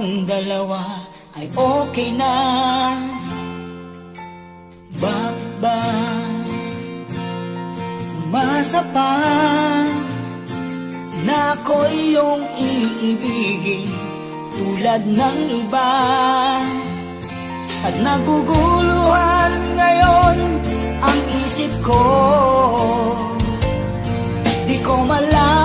tayong dalawa ay okay na. Bakit ba umasa na ako iyong iibigin tulad ng iba? At naguguluhan ngayon ang isip ko. Di ko malaman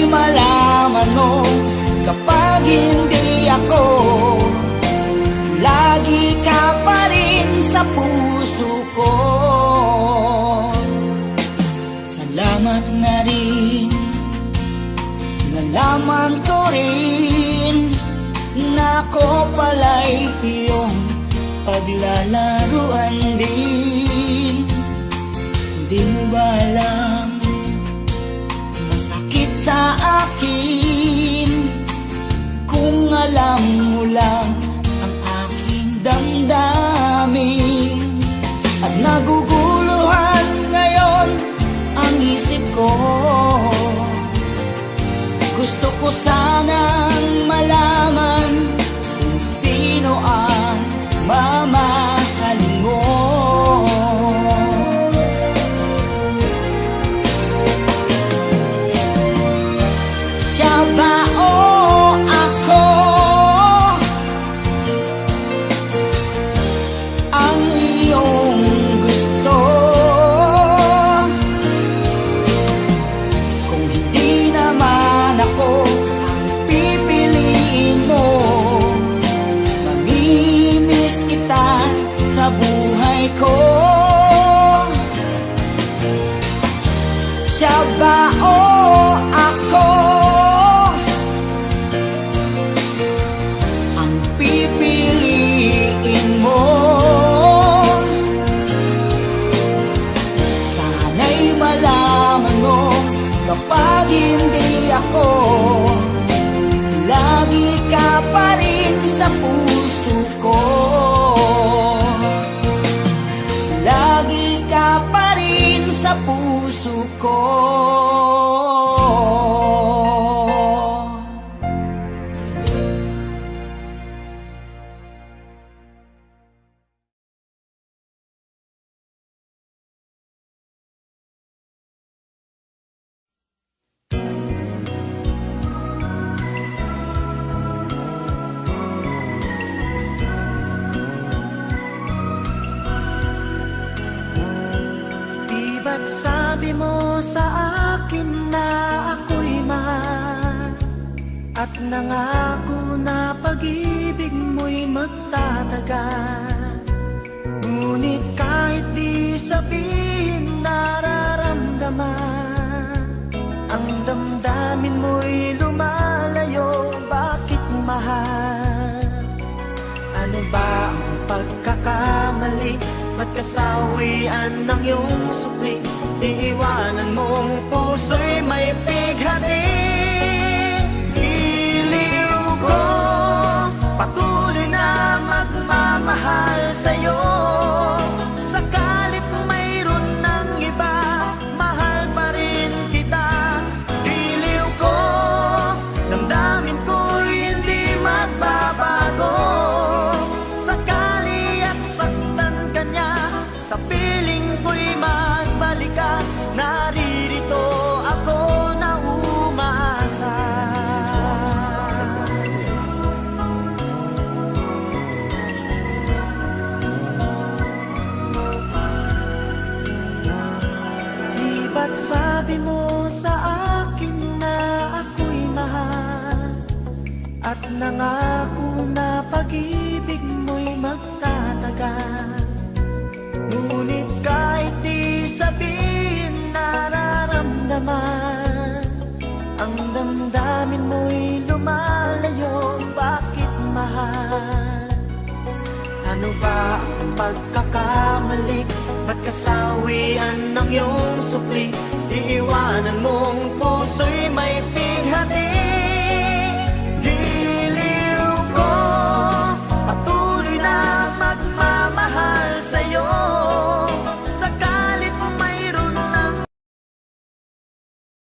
ako'y malaman mo Kapag hindi ako. Lagi ka pa rin sa puso ko. Salamat na rin. Nalaman ko rin Na ako pala'y iyong paglalaruan din. Hindi mo ba alam? sa akin. Kung alam mo lang mo sa akin na ako'y mahal At nangako na pag-ibig mo'y magtatagal Ngunit kahit di sabihin nararamdaman Ang damdamin mo'y lumalayo Bakit mahal? Ano ba ang pagkakamali? Ba't kasawian ng iyong supli? Iiwanan mong puso'y may pighati. Iliw ko Patuloy na magmamahal sa'yo. Sakalit mayroon ng iba Mahal pa rin kita. Iliw ko Damdamin ko'y hindi magbabago. Sakali at saktan ka niya Sa piling ko'y magbalikan Naririto ako na umasa. Di ba't sabi mo sa akin na ako'y mahal At nangako na pag-ibig mo'y naman Ang damdamin mo'y lumalayo Bakit mahal? Ano ba ang pagkakamali? Ba't kasawian ng iyong supli? Iiwanan mong puso'y may pili